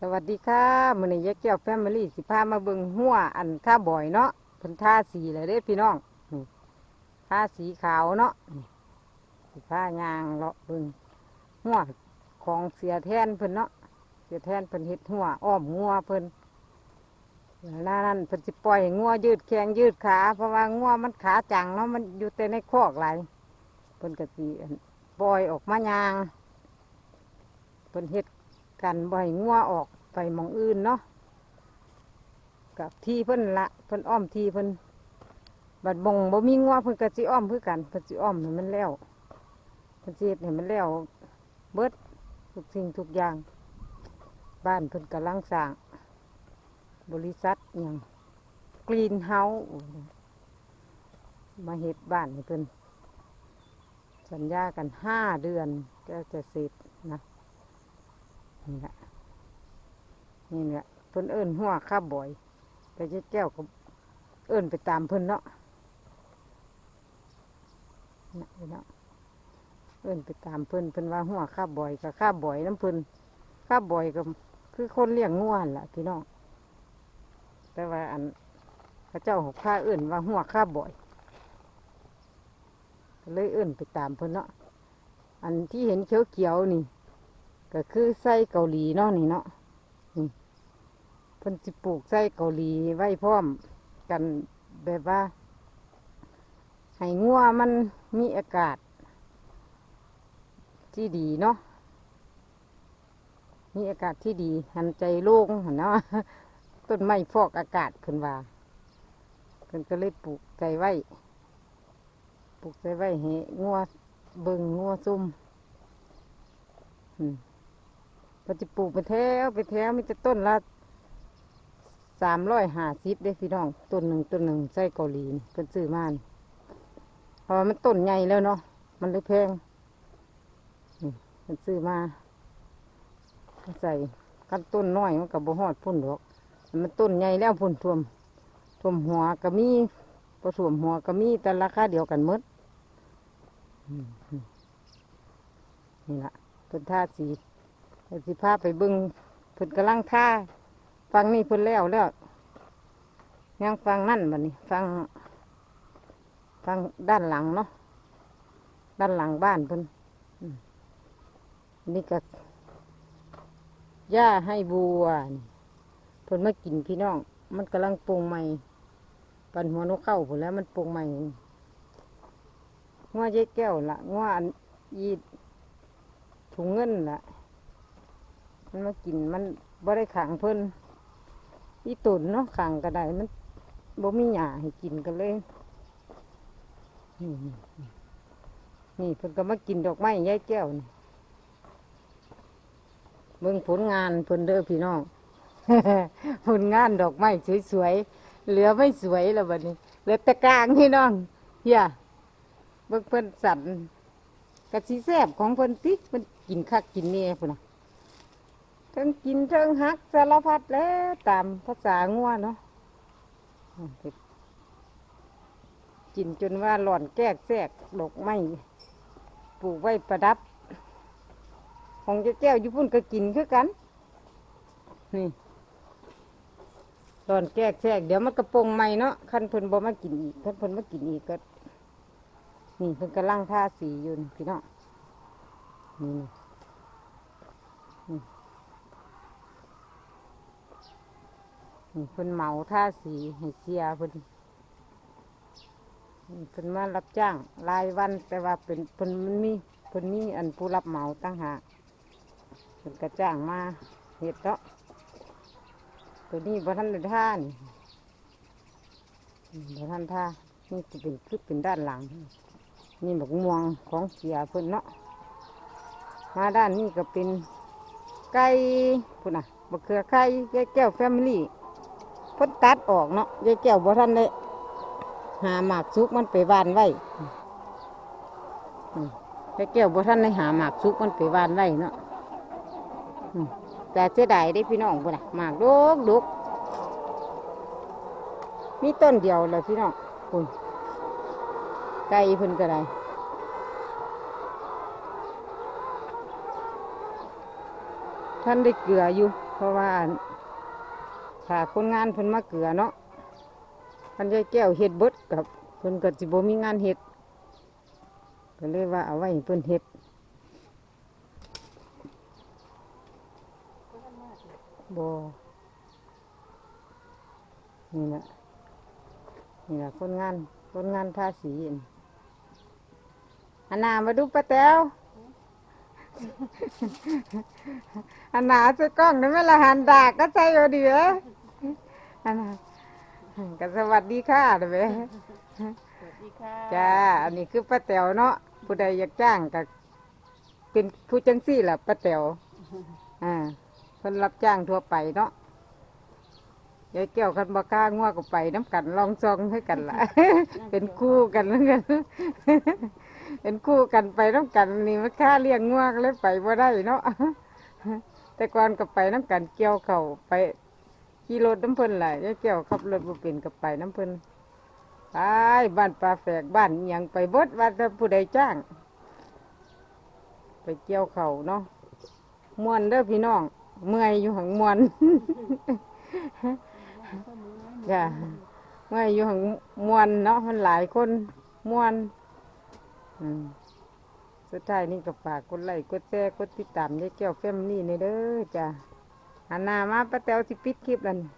สวัสดีค่ะมื้อนี้ยายแก้วแฟมิลี่สิพามาเบิ่งหัวอันท่าบ่อยเนาะเพิ่นท่าสีเลยเด้พี่น้องท่าสีขาวเนาะสิพายางเลาะเบิ่งหัวของเสียแทนเพิ่นเนาะเสียแทนเพิ่นเฮ็ดหัวอ้อมงัวเพิ่นแล้วหน้านั้นเพิ่นสิปล่อยงัวยืดแข้งยืดขาเพราะว่างัวมันขาจังเนาะมันอยู่แต่ในคอกหลยเพิ่นก็สิปล่อยออกมายางเพิ่นเฮ็ด กันบ่อยงัวออกไปมองอื่นเนาะกับที่เพิ่นละเพิ่นอ้อมที่เพิ่นบัดบงบ่มีงัวเพิ่นก็สิอ้อมคือกันเพิ่นสิอ้อมให้มันแล้วเพิ่นสิเฮ็ดให้มันแล้วเบิดทุกสิ่งทุกอย่าง บ้านเพิ่นกำลังสร้าง บริษัทอหย่างกรีนเฮาส์มาเฮ็ดบ้านให้เพิ่นสัญญากันห้าเดือนก็จะเสร็จนะ นี่แหละนี่แหละเพิ่นเอิ้นหัวข้าบ่อยแต่เจ๊แก้วก็เอิ้นไปตามเพิ่นเนาะนะพี่น้องเอิ้นไปตามเพิ่นเพิ่นว่าหัวข้าบ่อยกับข้าบ่อยน้ำเพิ่นข้าบ่อยก็คือคนเลี้ยงง่วนล่ะพี่น้องแต่ว่าอันพระเจ้าหกข้าเอิ้นว่าหัวข้าบ่อย เลยเอิ้นไปตามเพิ่นเนาะอันที่เห็นเขียวๆนี่ ก็คือไส้เกาหลีเนาะนี่เนาะนี่เพิ่นสิปลูกไส้เกาหลีไว้พร้อมกันแบบว่า ให้งัวมันมีอากาศ ที่ดีเนาะมีอากาศที่ดีหันใจโล่งเนาะต้นไม้ฟอกอากาศเพิ่นว่าเพิ่นก็เลยปลูกใจไว้ปลูกใจไว้ให้งัวเบิ่งงัวซุ่มอื มก็จะปลูกไปแถวไปแถวมีแต่ต้นละสามร้อยห้าสิบเด้พี่น้องต้นหนึ่งต้นหนึ่งใส่เกาหลีเพิ่นซื้อมานเพราะมันต้นใหญ่แล้วเนาะมันเลยแพงนี่เพิ่นซื้อมาใส่กันต้นน้อยมันกับบ่ฮอดพุ่นดอกมันต้นใหญ่แล้วพุ่นท่วมท่วมหัวก็มีผสมหัวก็มีแต่ราคาเดียวกันหมดอืมนี่ละเพิ่นท่าสี ก็สิพาไปเบึงเพิ่นกำลังท่าฟังนี่เพิ่นแล้วแล้วยังฟังนั่นบัดนี้ ฟัง ฟังด้านหลังเนาะด้านหลังบ้านเพิ่นนี่ก็หญ้าให้บัวเพิ่นมากินพี่น้อง มันกำลังปรุงใหม่ปันหัวนกเข้าผลแล้วมันปรุงใหม่งัวเจ๊แก้วละงัวอันยีถุงเงินละ มันมากินมันบ่ได้ขังเพิ่นอีตุนเนาะขังก็ได้มันบ่มีหญ้าให้กินกันเลยนี่เพิ่นก็มากินดอกไม้ยายแก้วนี่เบิ่งผลงานเพิ่นเด้อพี่น้องผลงานดอกไม้สวยๆเหลือไม่สวยแล้วบัดนี้เหลือแต่กลางพี่น้องเฮียเบิ่งเพิ่นสั่นกะสิแซบของเพิ่นติเพิ่นกินคักกินเนี่ยพุ่นน่ะ ทิงกินเทิงหักสารพัดแล้วตามภาษางัวเนาะกินจนว่าหล่อนแก้กแทรกดอกไม้ปลูกไว้ประดับ ของเจ้าแก้วญี่ปุ่นก็กินคือกัน นี่หล่อนแก้กแทรกเดี๋ยวมันกระปงใหม่เนาะคันเพิ่นบ่มากินอีกคันเพิ่นมากินอีกก็ นี่เพิ่นกำลังทาสีอยู่นี่พี่น้องนี่นะ นี่ เพิ่นเหมาท่าสีให้เสียเพิ่นเพิ่นมารับจ้างรายวัน แต่ว่าเป็นเพิ่นมันมีเพิ่นมีอันผู้รับเหมาตั้งหากเพิ่นก็จ้างมาเฮ็ดเนาะตัวนี้บ่ทันท่านี่บ่ทันท่านี่จะเป็นคือเป็นด้านหลัง นี่บักม่วงของเสียเพิ่นเนาะมาด้านนี้ก็เป็นไก่พุ่นน่ะบักเขือไข่แก้วแฟมิลี่ เพิ่นตัดออกเนาะยายแก้วบ่ทันได้หาหมากซุกมันไปวานไว้ยายแก้วบ่ทันได้หาหมากซุกมันไปวานไว้เนาะแต่เสียดายได้พี่น้องพุ่นน่ะหมากดกดกมีต้นเดียวเลยพี่น้องคุณไก่เพิ่นก็ได้ท่านได้เกลืออยู่เพราะว่า ถ้าคนงานเพิ่นมาเกลือเนาะพันยายแก้วเฮ็ดเบิดกับเพิ่นก็สิบ่มีงานเฮ็ดก็เลยว่าเอาไว้เพิ่นเฮ็ดบ่นี่แหละนี่แหละคนงานคนงานทาสีอันนามาดูป้าแต๋วอันหนาใส่กล้องได้ไหมละหันดากก็ใส่เอดีเอ้ยอั นน่ะก็สวัสดีค่ะเด้อเว้ยสวัสดีค่ะจ้า อันนี้คือป้าแต๋วเนาะ ผู้ใดอยากจ้างก็เป็นผู้จังซี่ล่ะป้าแต๋วอ่าเพิ่นรับจ้างทั่วไปเนาะยายแก้วคันบ่กล้างัวก็ไปน้ำกันลองซองให้กันล่ะ เป็นคู่กันแล้วกัน เป็นคู่กันไปน้ำกันนี่มันค่าเลี้ยงงัวก็เลยไปบ่ได้เนาะ แต่ก่อนก็ไปน้ำกันเกี่ยวเขาวไป ขี่รถน้ำเพิ่นแหลยายแก้วขับรถบ่เป็นก็ไปน้ำเพิ่นไปบ้านปลาแฝกบ้านหยังไปเบดว่าแต่ผู้ใดจ้าง ไปเกี่ยวเขาเนาะมวนเด้อพี่น้อง เมื่อยอยู่หังมวนจ้ะเมื่อยอยู่หังมวนเนาะมันหลายคนมวนอืมสุดท้ายนี่ก็ฝากกดไลค์กดแชร์กดติดตามยายแก้วแฟมนี่ในเด้อจ้ะ อันหนามาป้าแตวสิปิดคลิปแล้วนี่